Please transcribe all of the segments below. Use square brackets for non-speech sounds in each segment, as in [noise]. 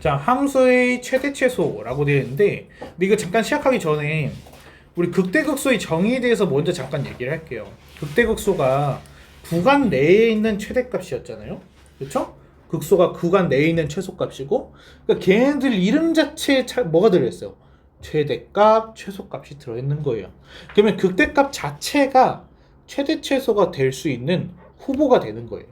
자, 함수의 최대 최소라고 되어 있는데, 근데 이거 잠깐 시작하기 전에 우리 극대극소의 정의에 대해서 먼저 잠깐 얘기를 할게요. 극대극소가 구간 내에 있는 최대값이었잖아요. 그렇죠? 극소가 구간 내에 있는 최소값이고, 그러니까 걔네들 이름 자체에 차- 뭐가 들어있어요? 최대값, 최소값이 들어있는 거예요. 그러면 극대값 자체가 최대 최소가 될 수 있는 후보가 되는 거예요.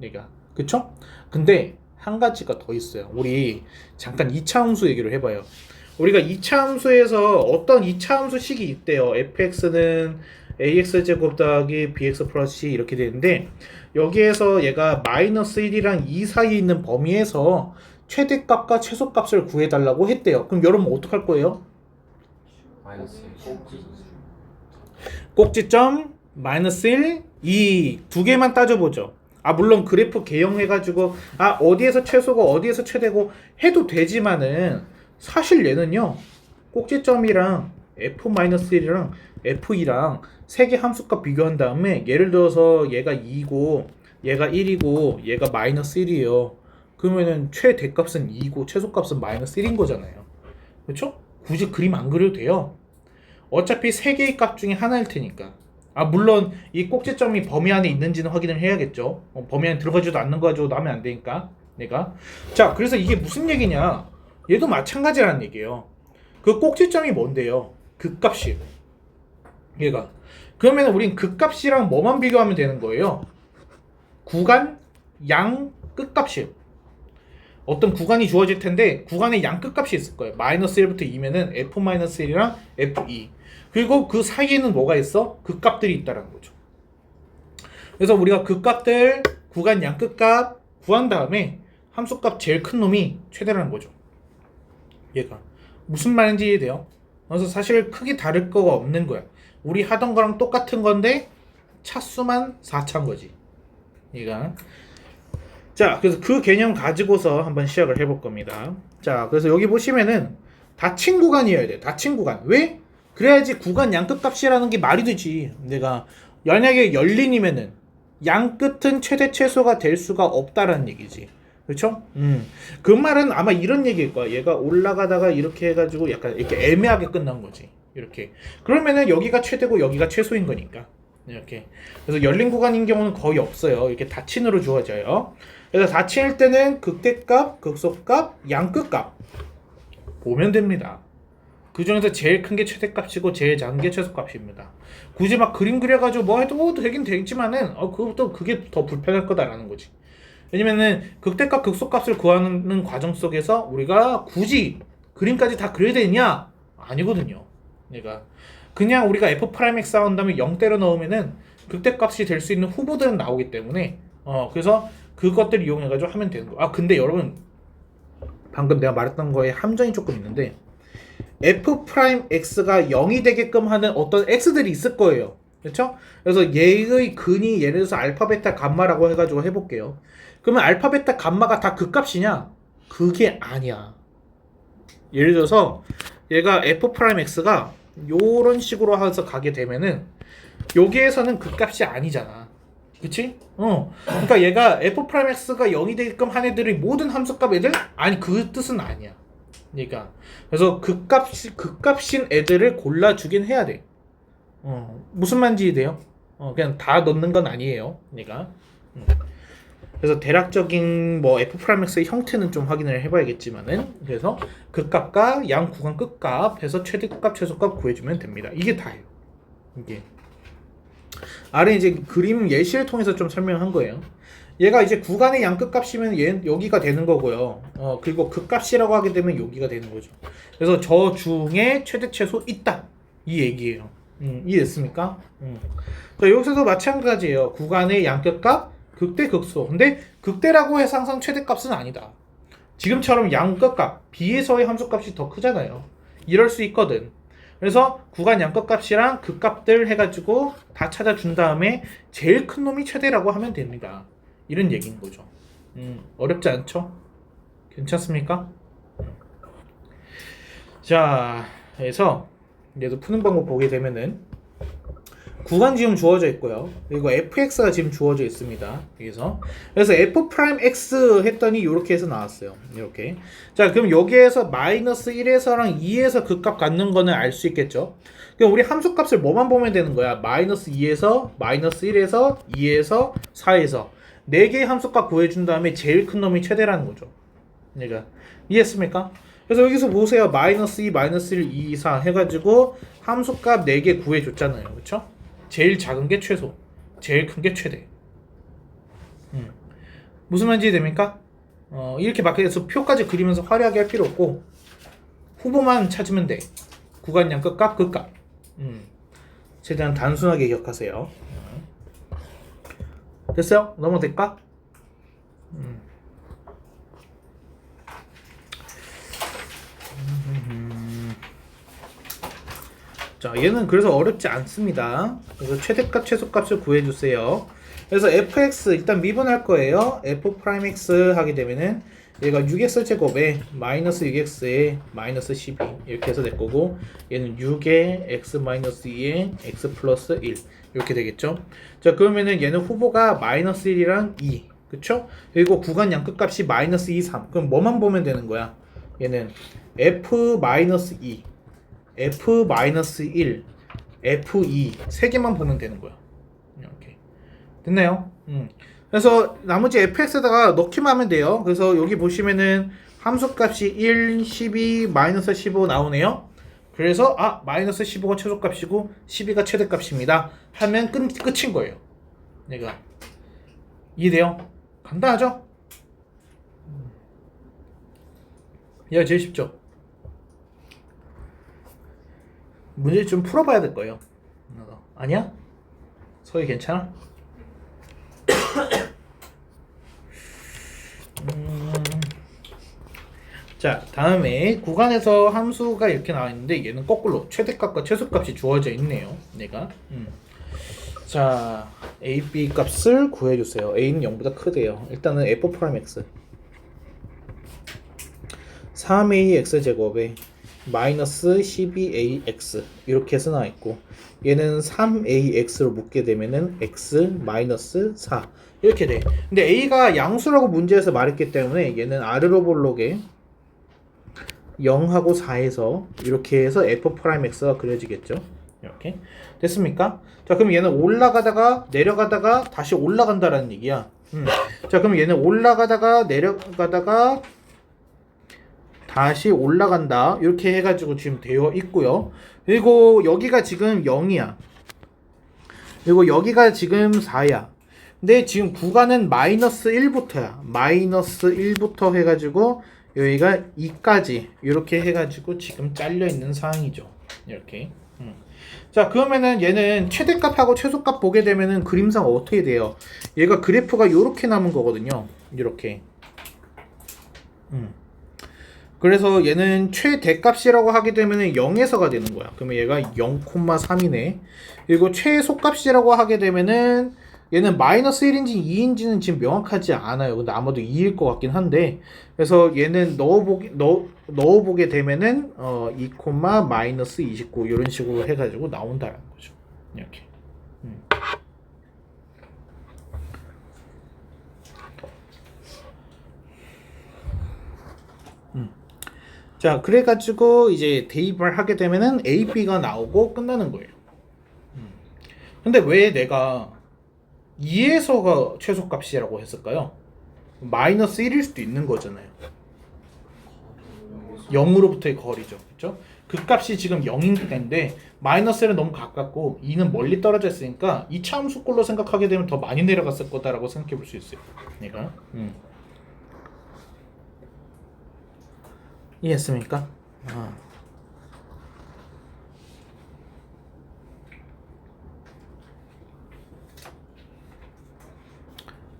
얘가 그쵸? 근데 한 가지가 더 있어요. 우리 잠깐 2차 함수 얘기를 해봐요. 우리가 2차 함수에서 어떤 2차 함수식이 있대요. fx는 ax 제곱 더하기 bx 플러스 c 이렇게 되는데 여기에서 얘가 마이너스 1이랑 2 사이에 있는 범위에서 최대값과 최소값을 구해달라고 했대요. 그럼 여러분 어떡할 거예요? 꼭지점 마이너스 1, 2 두 개만 따져보죠. 아 물론 그래프 개형해가지고 아 어디에서 최소고 어디에서 최대고 해도 되지만은 사실 얘는요 꼭지점이랑 f-1이랑 f2랑 세 개 함수값 비교한 다음에 예를 들어서 얘가 2고 얘가 1이고 얘가 마이너스 1이에요. 그러면은 최대값은 2고 최소값은 마이너스 1인 거잖아요. 그렇죠? 굳이 그림 안 그려도 돼요. 어차피 세 개의 값 중에 하나일 테니까. 아 물론 이 꼭지점이 범위 안에 있는지는 확인을 해야겠죠. 어, 범위 안에 들어가지도 않는 거 가지고 나면 안 되니까 내가. 자 그래서 이게 무슨 얘기냐? 얘도 마찬가지라는 얘기예요. 그 꼭지점이 뭔데요? 극값이에요. 얘가. 그러면 우린 극값이랑 뭐만 비교하면 되는 거예요? 구간 양 끝값이에요. 어떤 구간이 주어질 텐데 구간의 양 끝값이 있을 거예요. 마이너스 1부터 2면은 f-1이랑 f2 그리고 그 사이에는 뭐가 있어? 극값들이 있다라는 거죠. 그래서 우리가 극값들 구간 양 끝값 구한 다음에 함수값 제일 큰 놈이 최대라는 거죠. 얘가 무슨 말인지 이해돼요? 그래서 사실 크게 다를 거가 없는 거야. 우리 하던 거랑 똑같은 건데 차수만 4차인 거지. 얘가 자, 그래서 그 개념 가지고서 한번 시작을 해볼 겁니다. 자, 그래서 여기 보시면은 닫힌 구간이어야 돼. 닫힌 구간. 왜? 그래야지 구간 양끝 값이라는 게 말이 되지. 내가 만약에 열린이면은 양 끝은 최대 최소가 될 수가 없다라는 얘기지. 그렇죠? 음. 그 말은 아마 이런 얘기일 거야. 얘가 올라가다가 이렇게 해가지고 약간 이렇게 애매하게 끝난 거지. 이렇게. 그러면은 여기가 최대고 여기가 최소인 거니까. 이렇게. 그래서 열린 구간인 경우는 거의 없어요. 이렇게 닫힌으로 주어져요. 그래서 닫힌일 때는 극대값, 극소값, 양끝값 보면 됩니다. 그 중에서 제일 큰 게 최대값이고 제일 작은 게 최소값입니다. 굳이 막 그림 그려가지고 뭐 해도 뭐 되긴 되지만은 어 그것도 그게 더 불편할 거다라는 거지. 왜냐면은 극대값, 극소값을 구하는 과정 속에서 우리가 굳이 그림까지 다 그려야 되냐? 아니거든요. 얘가 그냥 우리가 f 프라임 x 한 다음에 0대로 넣으면은 극대값이 될 수 있는 후보들은 나오기 때문에 어 그래서 그것들 이용해 가지고 하면 되는 거. 아 근데 여러분 방금 내가 말했던 거에 함정이 조금 있는데 f 프라임 x가 0이 되게끔 하는 어떤 x들이 있을 거예요. 그렇죠? 그래서 얘의 근이 예를 들어서 알파 베타 감마라고 해 가지고 해 볼게요. 그러면 알파 베타 감마가 다 극값이냐? 그게 아니야. 예를 들어서 얘가 f 프라임 x가 요런 식으로 해서 가게 되면은 여기에서는 극값이 아니잖아. 그치? 어. 그러니까 얘가 f 프라임 x가 0이 되게끔 한 애들이 모든 함수값 애들? 아니 그 뜻은 아니야. 그러니까 그래서 극값 극값인 애들을 골라 주긴 해야 돼. 어. 무슨 말인지 이해돼요? 어 그냥 다 넣는 건 아니에요. 그러니까. 음. 그래서 대략적인 뭐 f 프라임 x의 형태는 좀 확인을 해봐야겠지만은 그래서 극값과 양 구간 끝값 해서 최대값 최소값 구해주면 됩니다. 이게 다예요. 이게 아래 이제 그림 예시를 통해서 좀 설명한 거예요. 얘가 이제 구간의 양 끝값이면 얘 여기가 되는 거고요. 어 그리고 극값이라고 하게 되면 여기가 되는 거죠. 그래서 저 중에 최대 최소 있다 이 얘기예요. 음, 이해됐습니까? 음. 자, 여기서도 마찬가지예요. 구간의 양 끝값 극대 극소. 근데 극대라고 해서 항상 최대값은 아니다. 지금처럼 양 끝값 B에서의 함수값이 더 크잖아요. 이럴 수 있거든. 그래서 구간 양끝값이랑 극값들 해가지고 다 찾아준 다음에 제일 큰 놈이 최대라고 하면 됩니다. 이런 얘기인 거죠. 음, 어렵지 않죠? 괜찮습니까? 자, 그래서 얘도 푸는 방법 보게 되면은 구간 지금 주어져 있고요. 그리고 fx가 지금 주어져 있습니다. 여기서 그래서 f 프라임 x 했더니 이렇게 해서 나왔어요. 이렇게 자 그럼 여기에서 마이너스 1에서랑 2에서 그 값 갖는 거는 알 수 있겠죠. 그럼 우리 함수 값을 뭐만 보면 되는 거야? 마이너스 2에서 마이너스 1에서 2에서 4에서 4개의 함수 값 구해준 다음에 제일 큰 놈이 최대라는 거죠. 그러니까 이해했습니까? 그래서 여기서 보세요. 마이너스 2, 마이너스 1, 2, 4 해가지고 함수값 4개 구해줬잖아요. 그쵸? 제일 작은 게 최소, 제일 큰 게 최대. 음. 무슨 말인지 됩니까? 어, 이렇게 마크해서 표까지 그리면서 화려하게 할 필요 없고 후보만 찾으면 돼. 구간량 끝값 끝값. 음. 최대한 단순하게 기억하세요. 음. 됐어요? 넘어도 될까? 자, 얘는 그래서 어렵지 않습니다. 그래서 최대값, 최소값을 구해주세요. 그래서 fx 일단 미분할 거예요. f 프라임 x 하게 되면은 얘가 6x 제곱에 마이너스 6x에 마이너스 12 이렇게 해서 될 거고 얘는 6에 x 마이너스 2에 x 플러스 1 이렇게 되겠죠. 자 그러면은 얘는 후보가 마이너스 1이랑 2 그쵸? 그리고 구간 양끝값이 마이너스 2, 3 그럼 뭐만 보면 되는 거야? 얘는 f 마이너스 2 F-1, F2 세 개만 보면 되는 거야. 이렇게 됐나요? 음. 그래서 나머지 fx에다가 넣기만 하면 돼요. 그래서 여기 보시면은 함수값이 1, 12, 마이너스 15 나오네요. 그래서 아 마이너스 15가 최소값이고 12가 최대값입니다. 하면 끝 끝인 거예요. 내가 이해돼요? 간단하죠? 음. 얘가 제일 쉽죠? 문제 좀 풀어봐야 될 거예요. 어, 아니야? 서희 괜찮아? 음, 자 다음에 구간에서 함수가 이렇게 나와 있는데 얘는 거꾸로 최대값과 최소값이 주어져 있네요. 얘가. 음. 자 a, b 값을 구해주세요. a는 0보다 크대요. 일단은 f 프라임 x 3ax 제곱에 마이너스 12ax 이렇게 나와 있고 얘는 3ax로 묶게 되면은 x 마이너스 4 이렇게 돼. 근데 a가 양수라고 문제에서 말했기 때문에 얘는 아래로 볼록에 0하고 4에서 이렇게 해서 f 프라임 x가 그려지겠죠. 이렇게 됐습니까? 자 그럼 얘는 올라가다가 내려가다가 다시 올라간다라는 얘기야. 음. 자 그럼 얘는 올라가다가 내려가다가 다시 올라간다. 이렇게 해가지고 지금 되어 있고요. 그리고 여기가 지금 0이야. 그리고 여기가 지금 4야. 근데 지금 구간은 마이너스 1부터야. 마이너스 1부터 해가지고 여기가 2까지 이렇게 해가지고 지금 잘려 있는 상황이죠. 이렇게. 음. 자 그러면은 얘는 최대값하고 최소값 보게 되면은 그림상 어떻게 돼요? 얘가 그래프가 이렇게 남은 거거든요. 이렇게. 음. 그래서 얘는 최대값이라고 하게 되면 0에서가 되는 거야. 그러면 얘가 0,3이네. 그리고 최소값이라고 하게 되면은 얘는 마이너스 1인지 2인지는 지금 명확하지 않아요. 근데 아마도 2일 것 같긴 한데. 그래서 얘는 넣어보기, 넣, 넣어보게 되면은, 어, 2, 마이너스 29 이런 식으로 해가지고 나온다는 거죠. 이렇게. 자, 그래가지고 이제 대입을 하게 되면은 A, B가 나오고 끝나는 거예요. 음. 근데 왜 내가 2에서가 최소값이라고 했을까요? 마이너스 1일 수도 있는 거잖아요. 0으로부터의 거리죠. 그렇죠? 그 값이 지금 0인 때인데 마이너스는 너무 가깝고 2는 멀리 떨어져 있으니까 이 차함수꼴로 생각하게 되면 더 많이 내려갔을 거다라고 생각해 볼 수 있어요. 얘가. 음. 이해했습니까? 아.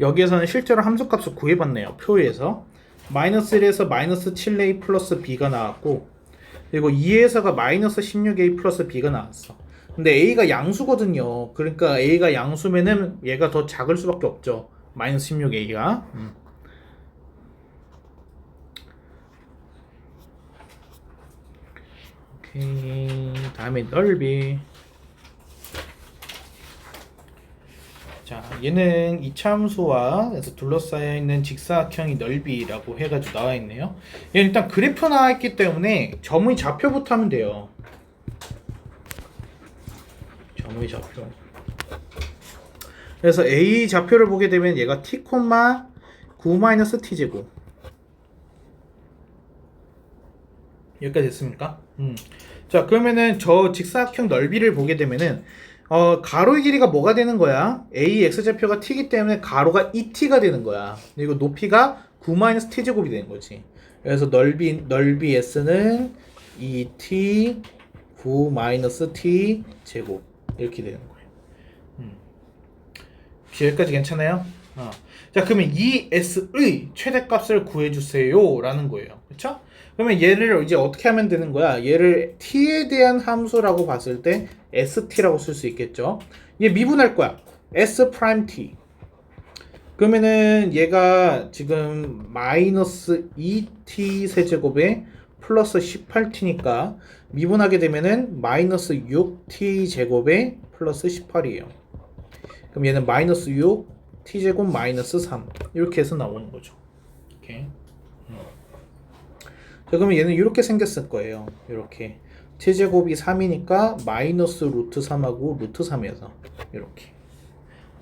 여기에서는 실제로 함수값을 구해봤네요. 표에서 마이너스 1에서 마이너스 7a 플러스 b가 나왔고 그리고 2에서가 마이너스 16a 플러스 b가 나왔어. 근데 a가 양수거든요. 그러니까 a가 양수면은 얘가 더 작을 수밖에 없죠. 마이너스 16a가. 음. 오케이 다음에 넓이 자, 얘는 그래서 둘러싸여 있는 직사각형의 넓이라고 해가지고 나와 있네요. 얘는 일단 그래프 나와 있기 때문에 점의 좌표부터 하면 돼요. 점의 좌표. 그래서 A 좌표를 보게 되면 얘가 t, 9 t 제곱. 여기까지 됐습니까? 음. 자, 그러면은 저 직사각형 넓이를 보게 되면은 어, 가로의 길이가 뭐가 되는 거야? a x 좌표가 t이기 때문에 가로가 2t가 되는 거야. 그리고 높이가 9-t 제곱이 되는 거지. 그래서 넓이 넓이 s는 2t 9-t 제곱 이렇게 되는 거예요. 음. 여기까지 괜찮아요? 어. 자, 그러면 이 s의 최대값을 구해 주세요라는 거예요. 그렇죠? 그러면 얘를 이제 어떻게 하면 되는 거야? 얘를 t에 대한 함수라고 봤을 때 st라고 쓸 수 있겠죠. 얘 미분할 거야. s 프라임 t. 그러면은 얘가 지금 마이너스 2t 세제곱에 플러스 18t니까 미분하게 되면은 마이너스 6t 제곱에 플러스 18이에요. 그럼 얘는 마이너스 6 t 제곱 마이너스 3 이렇게 해서 나오는 거죠. 이렇게. 자, 그러면 얘는 이렇게 생겼을 거예요. 이렇게. t제곱이 3이니까 마이너스 루트 3하고 루트 3에서 이렇게.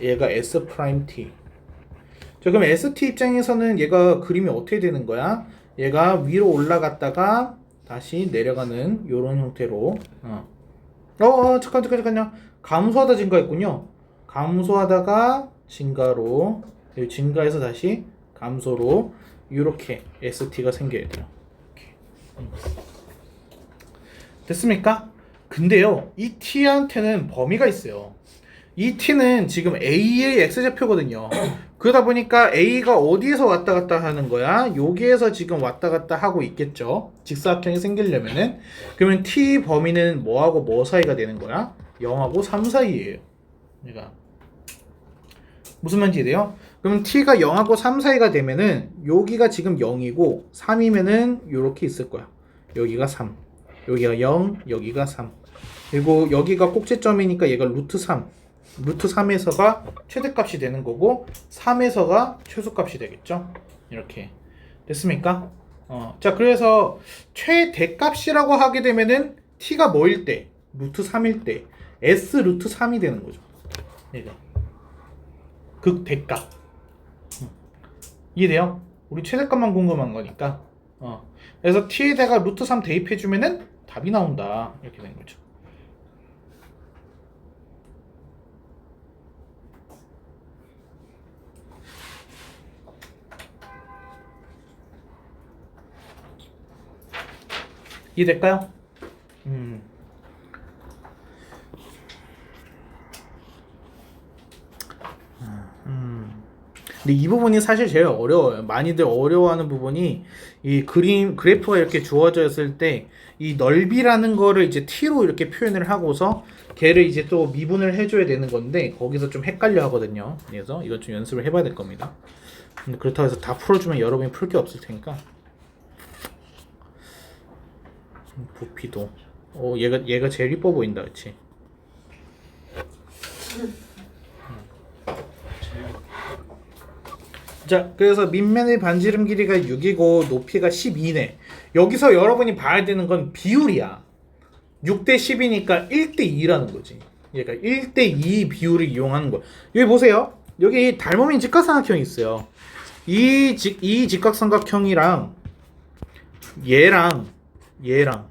얘가 s 프라임 t. 자, 그럼 st 입장에서는 얘가 그림이 어떻게 되는 거야? 얘가 위로 올라갔다가 다시 내려가는 이런 형태로. 어. 어, 어, 잠깐, 잠깐, 잠깐요. 감소하다 증가했군요. 감소하다가 증가로, 증가해서 다시 감소로 이렇게 st가 생겨야 돼요. 됐습니까? 근데요, 이 t한테는 범위가 있어요. 이 t는 지금 a의 x좌표거든요. [clears throat] 그러다 보니까 a가 어디에서 왔다 갔다 하는 거야? 여기에서 지금 왔다 갔다 하고 있겠죠. 직사각형이 생기려면은 그러면 t 범위는 뭐하고 뭐 사이가 되는 거야? 0하고 3 사이예요. 그러니까 무슨 말인지 돼요? 그럼 t가 0하고 3 사이가 되면은 여기가 지금 0이고 3이면은 이렇게 있을 거야. 여기가 3, 여기가 0, 여기가 3. 그리고 여기가 꼭지점이니까 얘가 루트 3. 루트 3에서가 최대값이 되는 거고 3에서가 최소값이 되겠죠. 이렇게 됐습니까? 어, 자 그래서 최대값이라고 하게 되면은 t가 뭐일 때? 루트 3일 때 s 루트 3이 되는 거죠. 얘가 극대값. 음. 이해돼요? 우리 최대값만 궁금한 거니까. 어. 그래서 t에다가 루트 3 대입해주면은 답이 나온다. 이렇게 되는 거죠. 이해될까요? 음. 음. 근데 이 부분이 사실 제일 어려워요. 많이들 어려워하는 부분이 이 그림 그래프가 이렇게 주어져 있을 때 이 넓이라는 거를 이제 t로 이렇게 표현을 하고서 걔를 이제 또 미분을 해줘야 되는 건데 거기서 좀 헷갈려 하거든요. 그래서 이것 좀 연습을 해봐야 될 겁니다. 근데 그렇다고 해서 다 풀어주면 여러분이 풀 게 없을 테니까. 부피도. 어 얘가 얘가 제일 이뻐 보인다, 그렇 자, 그래서 밑면의 반지름 길이가 6이고 높이가 12네. 여기서 여러분이 봐야 되는 건 비율이야. 6대 10이니까 1대 2라는 거지. 얘가 1대 2 비율을 이용하는 거야. 여기 보세요. 여기 닮음인 직각삼각형이 있어요. 이, 직, 이 직각삼각형이랑 얘랑 얘랑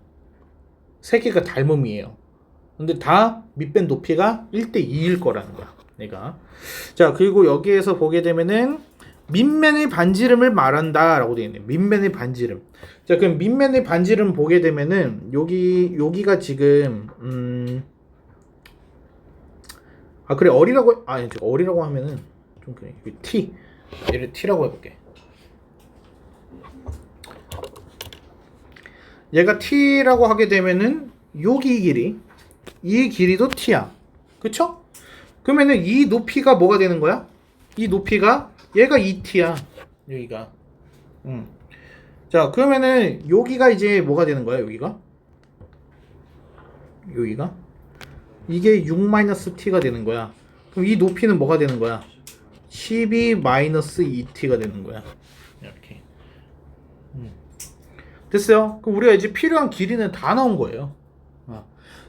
세 개가 닮음이에요. 근데 다 밑변 높이가 1대 2일 거라는 거야. 내가. 자, 그리고 여기에서 보게 되면은 밑면의 반지름을 말한다라고 되어 있네요. 밑면의 반지름. 자, 그럼 밑면의 반지름 보게 되면은 여기 여기가 지금 음. 아 그래 어리라고 아니 저 어리라고 하면은 좀 그래 여기 t 얘를 t라고 해 볼게. 얘가 t라고 하게 되면은 여기 길이 이 길이도 t야. 그쵸? 그러면은 이 높이가 뭐가 되는 거야? 이 높이가 얘가 2t야. 여기가. 음. 자, 그러면은 여기가 이제 뭐가 되는 거야? 여기가? 여기가? 이게 6-t가 되는 거야. 그럼 이 높이는 뭐가 되는 거야? 12 마이너스 2t가 되는 거야. 이렇게. 음. 됐어요. 그럼 우리가 이제 필요한 길이는 다 나온 거예요.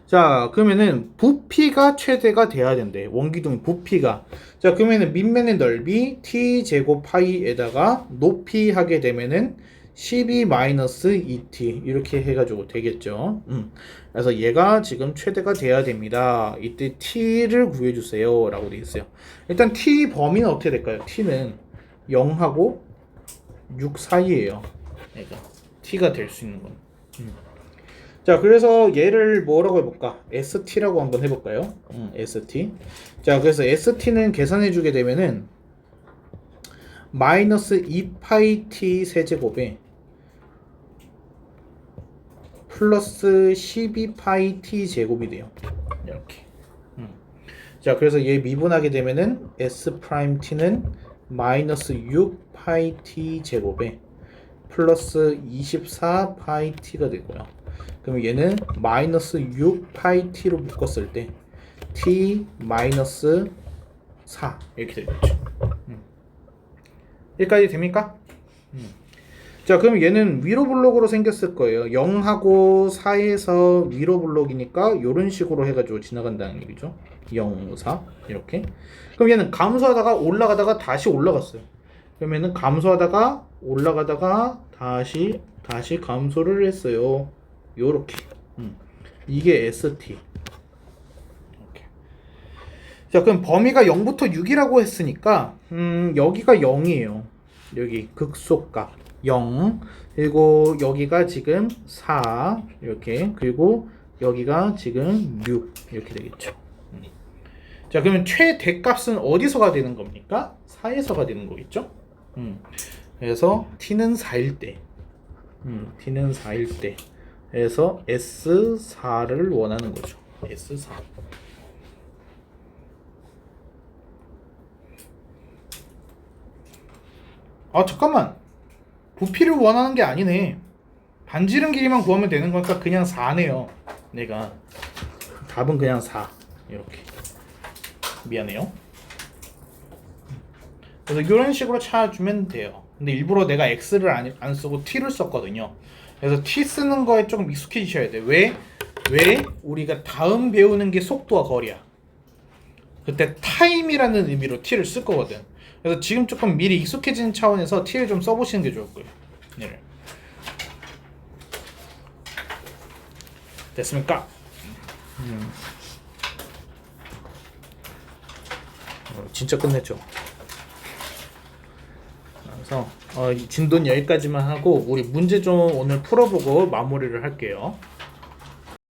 어. 자, 그러면은 부피가 최대가 돼야 된대. 원기둥 부피가. 자, 그러면은 밑면의 넓이 t 제곱 파이에다가 높이 하게 되면은 12 마이너스 2t 이렇게 해가지고 되겠죠. 음. 그래서 얘가 지금 최대가 돼야 됩니다. 이때 t를 구해주세요 라고 돼 있어요. 일단 t 범위는 어떻게 될까요? t는 0하고 6 사이에요. 그러니까 t가 될 수 있는 건. 음. 자, 그래서 얘를 뭐라고 해볼까? ST라고 한번 해볼까요? 음, ST. 자, 그래서 ST는 계산해주게 되면은 마이너스 2파이 t 세제곱에 플러스 12파이 t 제곱이 돼요. 이렇게. 음. 자, 그래서 얘 미분하게 되면은 S 프라임 t는 마이너스 6파이 t 제곱에 플러스 24파이 t가 되고요. 그럼 얘는 마이너스 6파이 t로 묶었을 때 t 마이너스 4 이렇게 되겠죠. 음. 여기까지 됩니까? 음. 자, 그럼 얘는 위로 블록으로 생겼을 거예요. 0하고 4에서 위로 블록이니까 이런 식으로 해가지고 지나간다는 얘기죠. 0, 4 이렇게. 그럼 얘는 감소하다가 올라가다가 다시 올라갔어요. 그러면은 감소하다가 올라가다가 다시 다시 감소를 했어요. 요렇게. 음. 이게 ST. 이렇게. 자, 그럼 범위가 0부터 6이라고 했으니까 음, 여기가 0이에요. 여기 극소값 0. 그리고 여기가 지금 4 이렇게. 그리고 여기가 지금 6 이렇게 되겠죠. 음. 자, 그러면 최대값은 어디서가 되는 겁니까? 4에서가 되는 거겠죠? 음. 그래서 t는 4일 때. 음, t는 4일 때. 그래서 S4를 원하는 거죠. S4. 아, 잠깐만. 부피를 원하는 게 아니네. 반지름 길이만 구하면 되는 거니까 그냥 4네요. 내가. 답은 그냥 4. 이렇게. 미안해요. 그래서 이런 식으로 찾아주면 돼요. 근데 일부러 내가 x를 안, 안 쓰고 t를 썼거든요. 그래서 t 쓰는 거에 조금 익숙해지셔야 돼. 왜? 왜? 우리가 다음 배우는 게 속도와 거리야. 그때 타임이라는 의미로 t를 쓸 거거든. 그래서 지금 조금 미리 익숙해지는 차원에서 t를 좀 써보시는 게 좋을 거예요. 네. 됐습니까? 음. 어, 진짜 끝냈죠. 그래서 어, 이 진도는 여기까지만 하고 우리 문제 좀 오늘 풀어보고 마무리를 할게요.